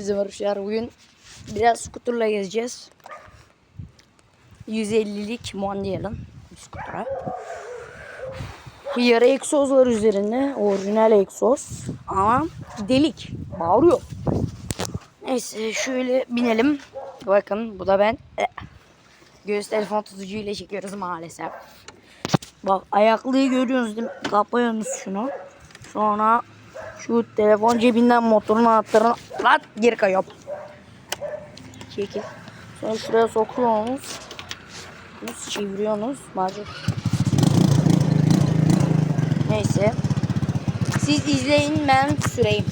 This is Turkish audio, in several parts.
Hepinize merhabalar. Bugün biraz skuterla gezeceğiz. 150'lik Mondial'ın skutura. Yarı egzoz var üzerinde. Orijinal egzoz. Ama delik. Bağırıyor. Neyse şöyle binelim. Bakın bu da ben. Göğüs telefon tutucuyla çekiyoruz maalesef. Bak ayaklıyı görüyorsunuz değil mi? Kapıyorsunuz şunu. Sonra şu telefon cebinden motorun anahtarını lan geri kayıyor. Çekil. Sonra şuraya sokuyorsunuz. Nasıl çeviriyorsunuz? Macun. Neyse. Siz izleyin ben süreyim.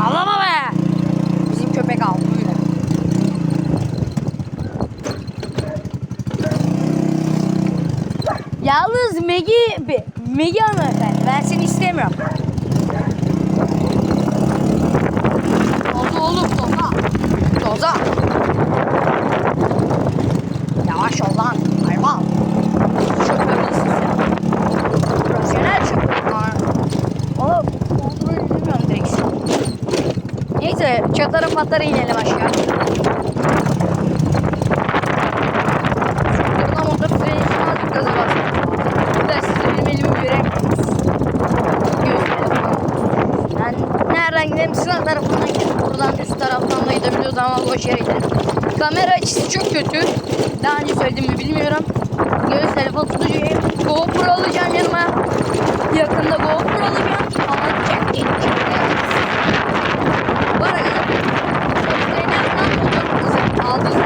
Ağlama be! Bizim köpek avlıyor. Yalnız Megi, Megi hanımefendi ben seni istemiyorum. Toza oğlum toza. Toza. Yavaş ol lan hayvan. Şoförlüsün sen. Profesyonel şoför. Oğlum kontrol edemiyorum direksiyon. Neyse çatara patara inelim aşağı. Buradan motor frenini azıcık gaza bas. Bu da size benim elimi göremiyorsunuz. Gösterin. Ben nereden gidelim? Sıra tarafından gidelim. Buradan üst taraftan da gidebiliyoruz ama boş yere gidelim. Kamera açısı çok kötü. Daha önce söyledim mi bilmiyorum. Göğüs telefon tutucuyu GoPro alacağım yanıma. Yakında GoPro alacağım. Ama çok iyi. Bu arada Zeynep lan motor kızı. Aldığınız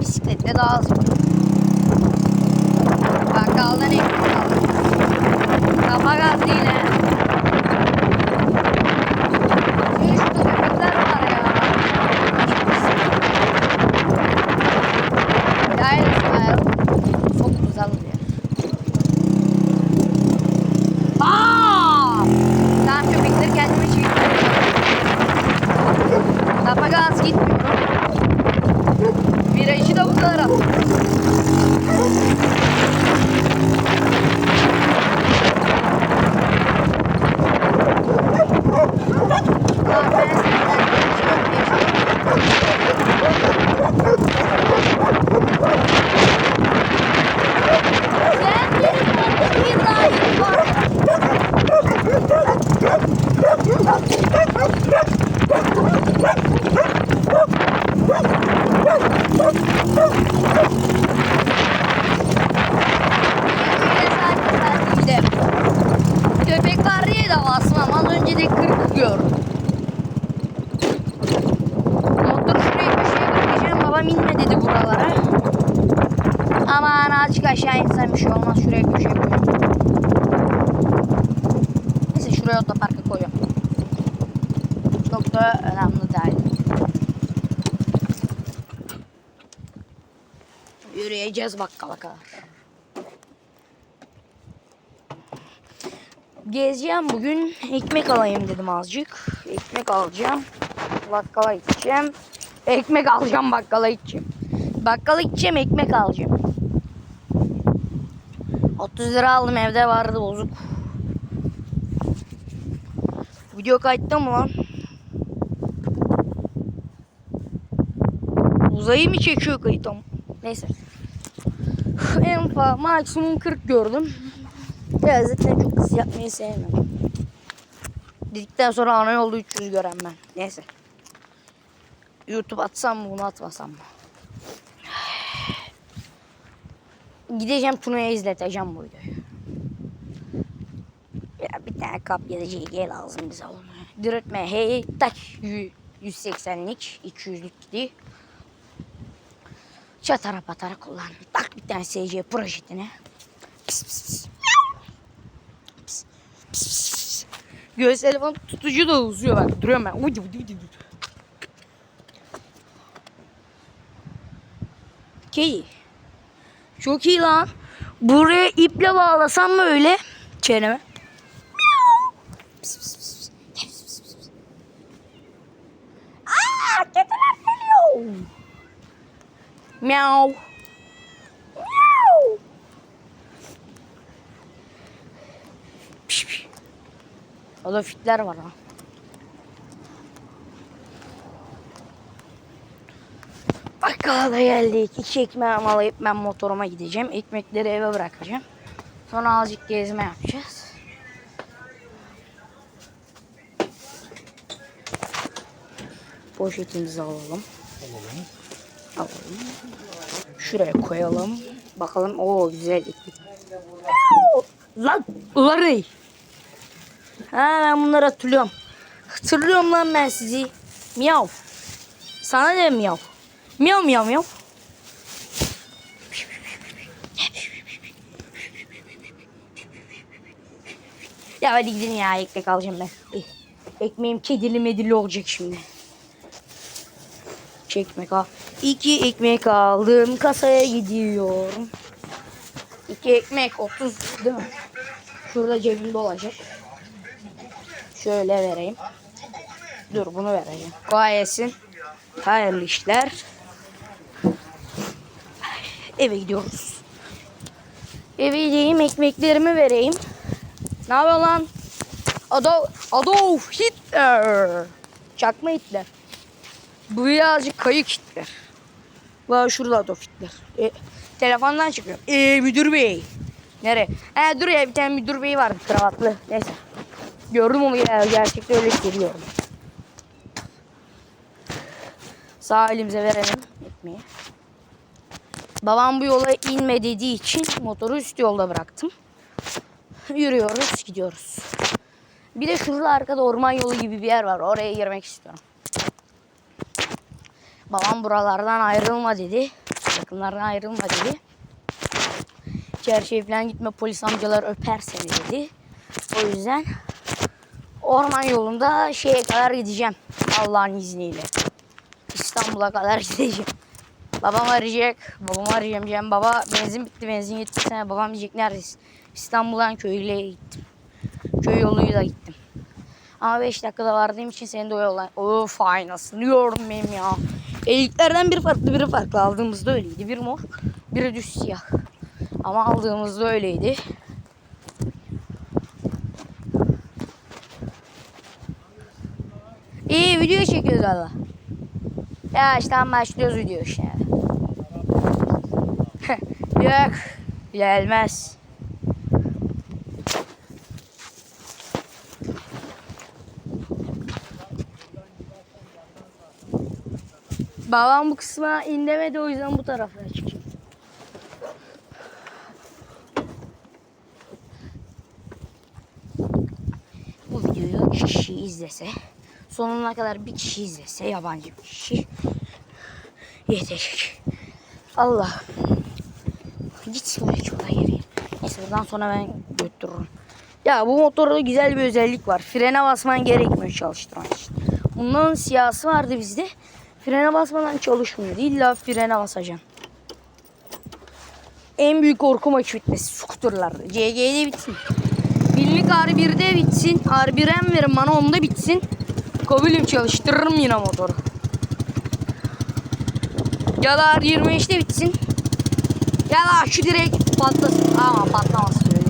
Bisikletle daha hızlı. Bakkaldan ekmek aldım. Kafa gaz yine. Şimdi şurada köpekler var ya. Gayet güzel. Çok güzel oluyor. Aa! Ben köpekleri kendime çekiyorum. Kafa gaz gitmiyorum. Virajı da bu kadar attım. Sen benim bir daha yeni var. Köpek var diye de basmam. Az önce de 40 gördüm. Motoru şuraya köşeye bırakacağım. Babam inme dedi buralara. Aman azıcık aşağı insem bir şey olmaz. Şuraya köşeye koyuyorum. Neyse şuraya otoparka koyuyorum. Çok da önemli değil. Yürüyeceğiz bakkala kadar. Gezeceğim bugün. Ekmek alayım dedim azıcık. Ekmek alacağım. Bakkala gideceğim. Ekmek alacağım bakkala gideceğim. Bakkala gideceğim ekmek alacağım. 30 lira aldım evde vardı bozuk. Video kayıtta mı lan? Uzayı mı çekiyor kayıt? Neyse. En fazla maksimum 40 gördüm. Ya zaten çok hız yapmayı sevmem. Dedikten sonra ana yolda 300 gören ben. Neyse. YouTube atsam mı bunu atmasam mı? Gideceğim Tuna'ya izleteceğim bu videoyu. Ya bir tane kap ya da JG lazım bize olmaya. Diretme hey taş 180'lik 200'lük gidiyor. Çatara patara kullan. Tak bir tane SC projetine. Pis pis pis. Pis, pis, pis. Göğüs telefon tutucu da uzuyor bak. Duruyorum ben. Ucu, ucu, ucu. Okey. Çok iyi lan. Buraya iple bağlasam mı öyle? Çeneme. Miau. Miau. O da fitler var ha. Bakkala geldik. İki ekmeği alayıp ben motoruma gideceğim. Ekmekleri eve bırakacağım. Sonra azıcık gezme yapacağız. Poşetimizi alalım. Alalım. Şuraya koyalım. Bakalım. Oo güzel. Lan uları. Ha ben bunları hatırlıyorum. Hatırlıyorum lan ben sizi. Miyav. Sana ne miyav? Miyav miyav miyav. Ya hadi gidin ya ekmek alacağım ben. Eh, Ekmeğim kedili medili olacak şimdi. İki ekmek al. İki ekmek aldım. Kasaya gidiyorum. İki ekmek 30 değil mi? Şurada cebimde olacak. Şöyle vereyim. Dur bunu vereceğim. Kolay gelsin. Hayırlı işler. Eve gidiyoruz. Eve gideyim ekmeklerimi vereyim. Ne yapıyor lan? Adolf, Adolf Hitler. Çakma Hitler. Bu birazcık kayık Hitler. Bak şurada Adolf Hitler. E, telefondan çıkıyor. E, müdür bey. Nere? E, dur ya bir tane müdür bey vardı kravatlı. Neyse. Gördüm onu ya gerçekten öyle hissediyorum. Sağ elimize verelim ekmeği. Babam bu yola inme dediği için motoru üst yolda bıraktım. Yürüyoruz, gidiyoruz. Bir de şurada arkada orman yolu gibi bir yer var. Oraya girmek istiyorum. Babam buralardan ayrılma dedi. Yakınlardan ayrılma dedi. Çarşıya falan gitme polis amcalar öper seni dedi. O yüzden orman yolunda şeye kadar gideceğim. Allah'ın izniyle. İstanbul'a kadar gideceğim. Babam arayacak. Babam arayacağım diyeceğim. Baba benzin bitti benzin yetti sana. Babam diyecek neredesin? İstanbul'dan köyle gittim. Köy yoluyla gittim. Ama 5 dakikada vardığım için seni de o yoldan... Of aynasını gördüm benim ya. Eliklerden biri farklı biri farklı. Aldığımızda öyleydi. Bir mor, biri düz siyah. Ama aldığımızda öyleydi. İyi video çekiyoruz valla. Ya işte başlıyoruz video işte. Yok. Gelmez. Babam bu kısma inlemedi o yüzden bu tarafa çıkıyor. Bu videoyu kişi izlese, sonuna kadar bir kişi izlese, yabancı bir kişi yetecek. Allah. Gitsin oraya çok geriye. Neyse buradan sonra ben götürürüm. Ya bu motorda güzel bir özellik var. Frene basman gerekmiyor çalıştırmak için. Bunların siyasi vardı bizde. Frene basmadan çalışmıyor. İlla frene basacaksın. En büyük korkum açı bitmesi skuterlarda. CG'de bitsin. Binlik R1'de bitsin. R1'em verin bana onda bitsin. Kabulüm çalıştırırım yine motoru. Ya da R25'te bitsin. Ya da şu direkt patlasın. Ama patlamasın. öyle.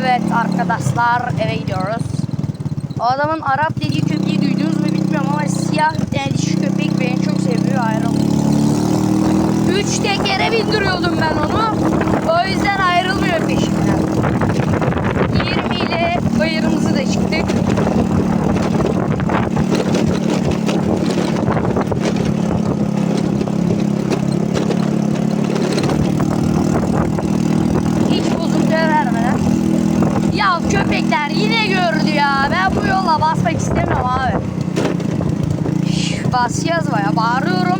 Evet arkadaşlar eve gidiyoruz. O adamın Arap dediği köpeği duydunuz mu bilmiyorum ama siyah bir tane dişi köpek beni çok seviyor ayrılmıyor. Üç tekere bindiriyordum ben onu. O yüzden ayrılmıyor peşimden. 20 ile bayırımızı da çıktık. Köpekler yine gördü ya. Ben bu yola basmak istemiyorum abi. Üf, Basacağız baya. Bağırıyorum.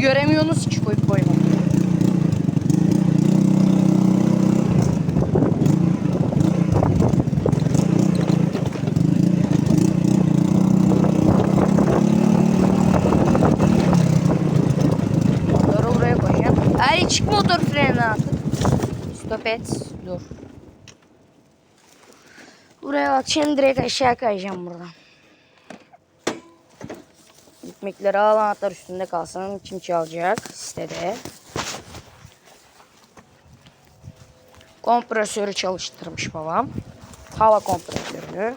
Göremiyorsunuz ki koyup koymam. Motoru buraya koyacağım. Hadi çık motor freninden artık. Stop et. Dur. Buraya bak şimdi direkt aşağı kayacağım buradan. Ekmekleri al anahtar üstünde kalsın. Kim çalacak sitede. Kompresörü çalıştırmış babam. Hava kompresörü.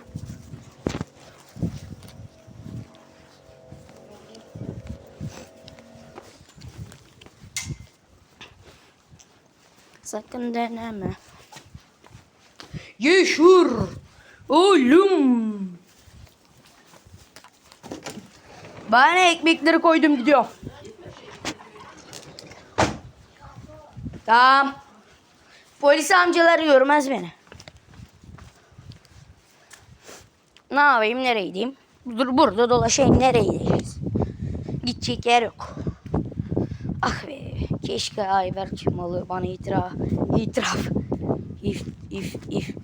Sakın deneme. Yeşur. Oğlum. Bana ekmekleri koydum gidiyor. Tamam. Polis amcalar görmez beni. Ne yapayım nereye gideyim? Dur burada dolaşayım nereye gideceğiz? Gidecek yer yok. Ah be keşke Ayberk malı bana itiraf. itiraf. İf if if.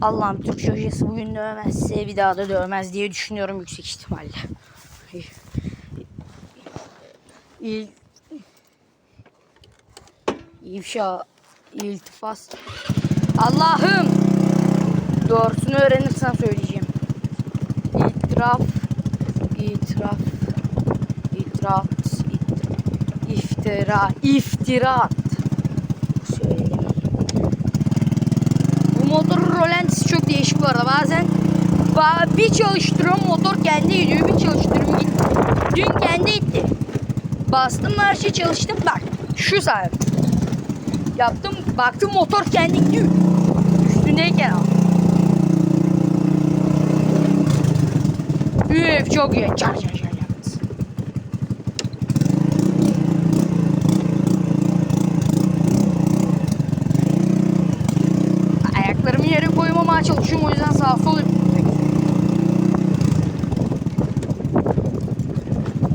Allah'ım Türkçe hocası bugün dövmezse bir daha da dövmez diye düşünüyorum yüksek ihtimalle. İl, ifşa, iltifas. Allah'ım! Doğrusunu öğrenirsen söyleyeceğim. İtiraf, itiraf, itiraf, iftira. Söyleyeyim. Bu motorun rolantisi çok değişik bu arada. Bazen ba- bir çalıştırıyorum motor kendi gidiyor, bir çalıştırıyorum gitti. Dün kendi gitti. Bastım marşı çalıştım bak şu sayede. Yaptım baktım motor kendi gidiyor. Üstündeyken al. Üf çok iyi. Çar çar çar çar. Ayaklarımı yere koymamaya çalışıyorum o yüzden sağa sola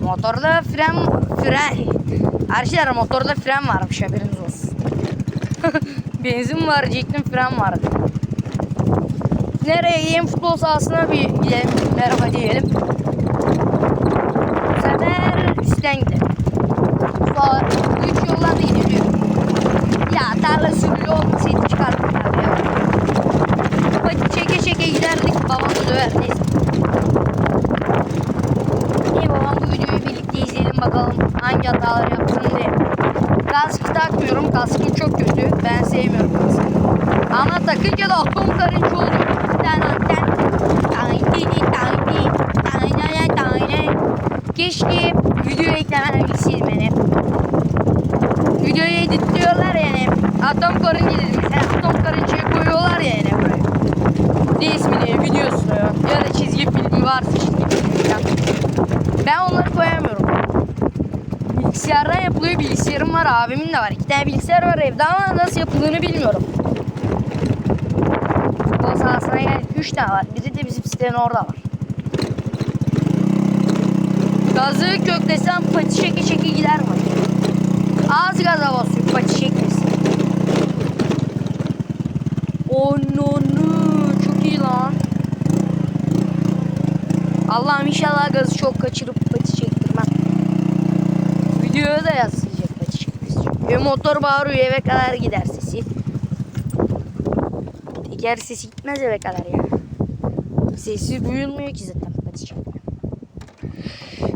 Motorda fren fren. Arkadaşlar motorda fren varmış haberiniz olsun. Benzin var diyecektim fren vardı. Nereye gideyim futbol sahasına bir gidelim. Merhaba diyelim. Bu sefer üstten gidelim. Sağ, bu üç yoldan da gidiliyor. Ya tarla sürülü olmasaydı çıkardım abi ya. Hadi çeke çeke giderdik babam da döver neyse. İyi babam bu videoyu birlikte izleyelim bakalım hangi hatalar yaptım diye. Kask takmıyorum. Kaskım kötü. Ben sevmiyorum kaskı. Ama. Tayni tayni. Tayni tayni. Keşke video eklemeden bilseydim beni. Videoyu editliyorlar yani. Atom karınca dedim. Mesela atom karıncayı koyuyorlar ya yani buraya. Ne ismini, videosunu ya da çizgi filmi varsa yapılıyor. Bilgisayarım var, abimin de var. İki tane bilgisayar var evde ama nasıl yapıldığını bilmiyorum. Futbol sahasına yani üç tane var. Biri de bizim sitenin orada var. Gazı köklesem pati çeki çeki gider mi? Az gaza basıyor pati çekmesin. Oh no çok iyi lan. Allah'ım inşallah gazı çok kaçırıp pati çek. Videoya da yansıyacak çekmesi. Çünkü motor bağırıyor eve kadar gider sesi. Teker sesi gitmez eve kadar ya. Sesi duyulmuyor ki zaten pati çekme.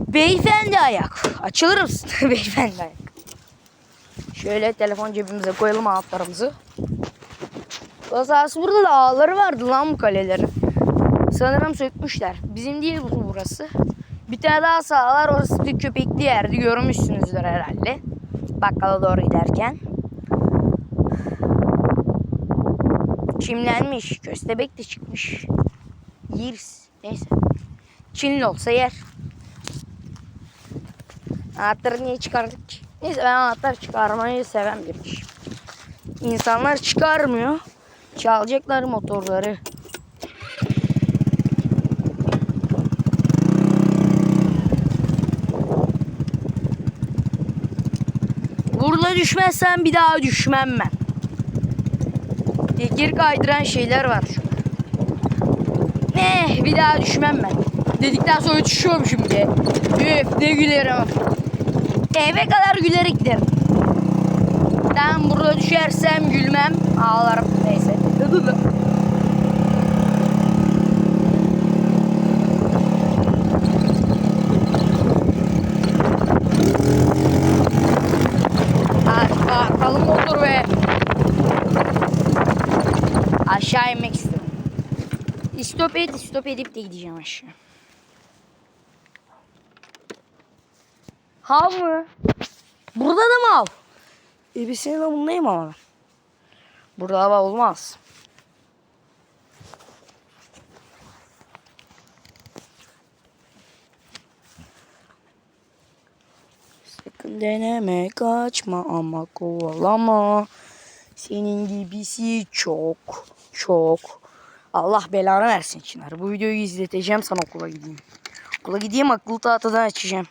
Beyefendi ayak. Açılır mısın? Beyefendi ayak. Şöyle telefon cebimize koyalım anahtarımızı. Kazası burada da ağları vardı lan bu kalelerin. Sanırım sökmüşler. Bizim değil bu burası. Bir tane daha sağlar orası bir köpekli yerdi. Görmüşsünüzdür herhalde. Bakkala doğru giderken. Çimlenmiş. Köstebek de çıkmış. Yeriz. Neyse. Çinli olsa yer. Anahtarı niye çıkardık ki? Neyse ben anahtar çıkarmayı seven biriyim. İnsanlar çıkarmıyor. Çalacaklar motorları. Burada düşmezsen bir daha düşmem ben. Tekir kaydıran şeyler var şu. Ne bir daha düşmem ben. Dedikten sonra düşüyorum şimdi. Üf ne gülerim. Eve kadar gülerek giderim. Ben burada düşersem gülmem. Ağlarım. Neyse. Motor ve aşağı inmek istiyorum. Stop et, stop edip de gideceğim aşağı. Hav mı? Burada da mı hav? Ebesini de bundayım ama ben. Burada hava olmaz. Sakın deneme kaçma ama kovalama. Senin gibisi çok çok. Allah belanı versin Çınar. Bu videoyu izleteceğim sana okula gideyim. Okula gideyim akıllı tahtadan açacağım.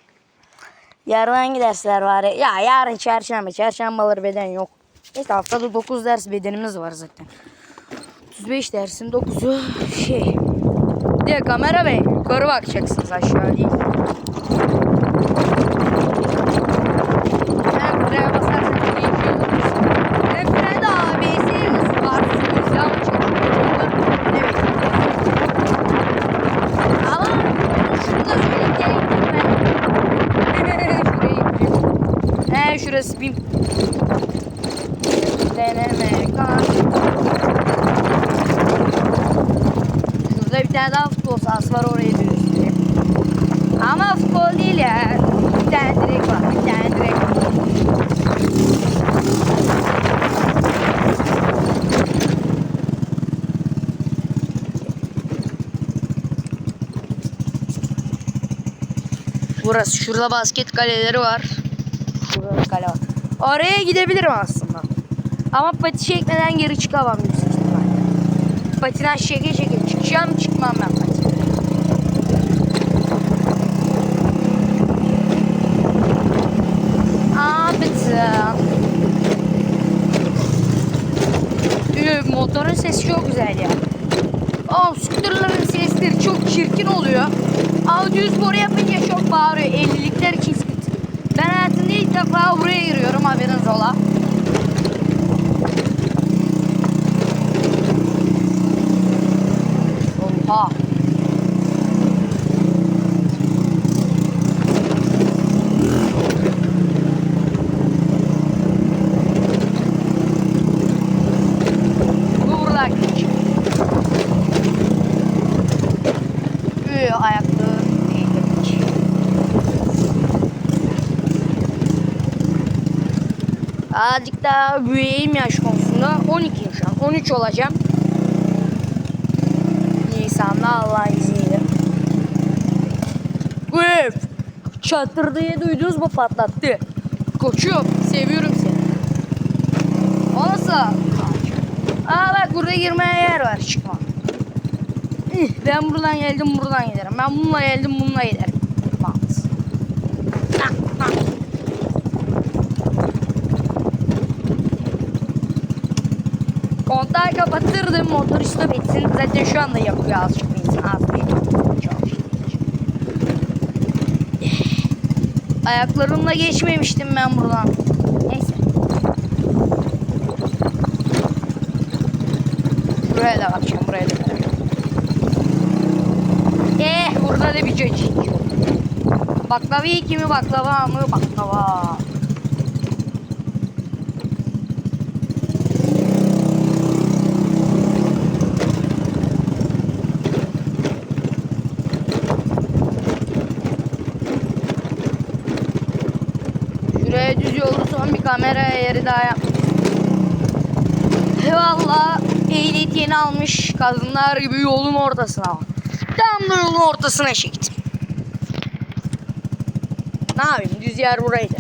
Yarın hangi dersler var? Ya yarın çarşamba. Çarşambaları beden yok. İşte haftada 9 ders bedenimiz var zaten. 35 dersin 9'u şey. Bir de kamera bey yukarı bakacaksınız aşağı değil. Hem frene basarsanız geçiyorsunuz. Hem frende ABS hızı var. Hızlı ama çalışıyor. Evet. Ama şunu da söyleyeyim. Şuraya gideyim. He şurası bir deneme kaç. Şurada bir tane daha futbol sahası var oraya dönüştüreyim. Ama futbol değil ya. Bir tane direk var. Bir tane direk var. Burası. Şurada basket kaleleri var. Şurada kale var. Oraya gidebilirim aslında. Ama pati çekmeden geri çıkamam yüksek ihtimalle. Patinden şeke şeke çıkacağım çıkmam ben pati. Abicim. Üf, motorun sesi çok güzel ya. Oğlum scooterların sesleri çok çirkin oluyor. Düz boru yapınca çok bağırıyor. 50'likler için sıkıntı. Ben hayatımda ilk defa buraya giriyorum haberiniz ola. Azıcık daha büyüyeyim yaş konusunda. 12'yim şu an. 13 olacağım. Nisan'da Allah izniyle. Üf! Çatırdığı duydunuz mu patlattı. Koçum seviyorum seni. O nasıl? Aa bak burada girmeye yer var çıkma. Ben buradan geldim buradan giderim. Ben bununla geldim bununla giderim. Modlar kapatırdım. Modlar üstüne bitsin. Zaten şu anda yapıyor az çok insan. Az bir Ayaklarımla geçmemiştim ben buradan. Neyse. Buraya da kapacağım. Buraya da kapacağım. Eh burada da bir cacık. Baklava iyi kimi baklava mı? Baklava. Yeri daha yap. Valla ehliyet yeni almış kadınlar gibi yolun ortasına. Tam yolun ortasına çektim. Ne yapayım düz yer buraydı.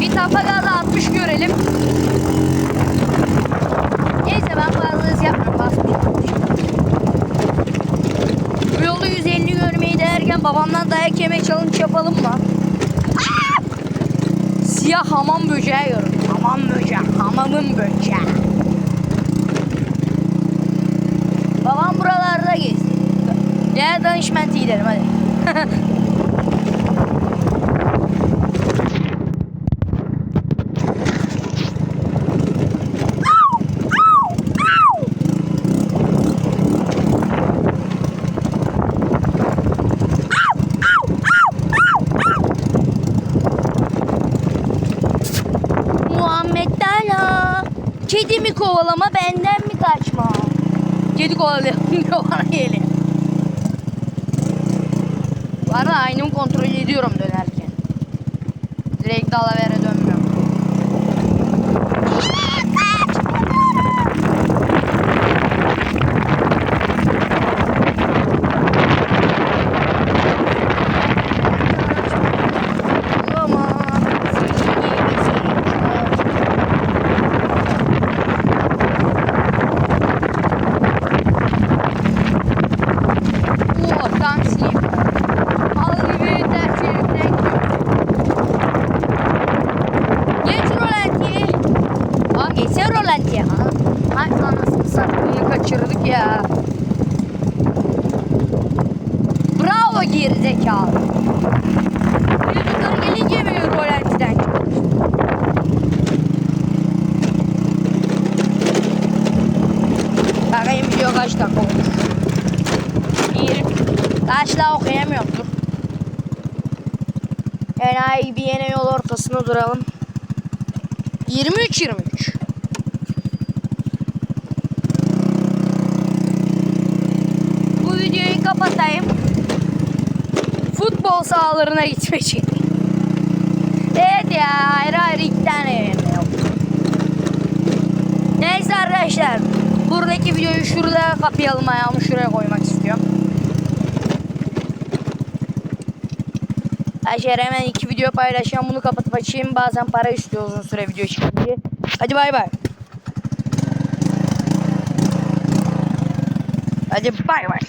Bir tapa gazı 60 görelim. Neyse ben fazla hız yapmıyorum. basmayacağım. Bu yolu 150 görmeyi derken babamdan dayak yeme mı? Aa! Siyah hamam böceği gördüm. Hamam böceği. Hamamın böceği. Babam buralarda gezdi. Ya danışment'i gidelim hadi. Muhammed Dala. Kedimi kovalama benden mi kaçma? Diyor bana geliyor. Bu arada aynamı kontrol ediyorum dönerken. Direkt dalavere dönmüyorum. Kaçla okuyamıyorum dur. Enayi gibi yine yol ortasında duralım. 23 23. Bu videoyu kapatayım. Futbol sahalarına gitmek için. Evet ya ayrı ayrı iki tane yok. Neyse arkadaşlar. Buradaki videoyu şurada kapayalım ayağımı şuraya koymak istiyorum. Arkadaşlar hemen iki video paylaşacağım. Bunu kapatıp açayım. Bazen para istiyor uzun süre video çıkınca. Hadi bay bay. Hadi bay bay.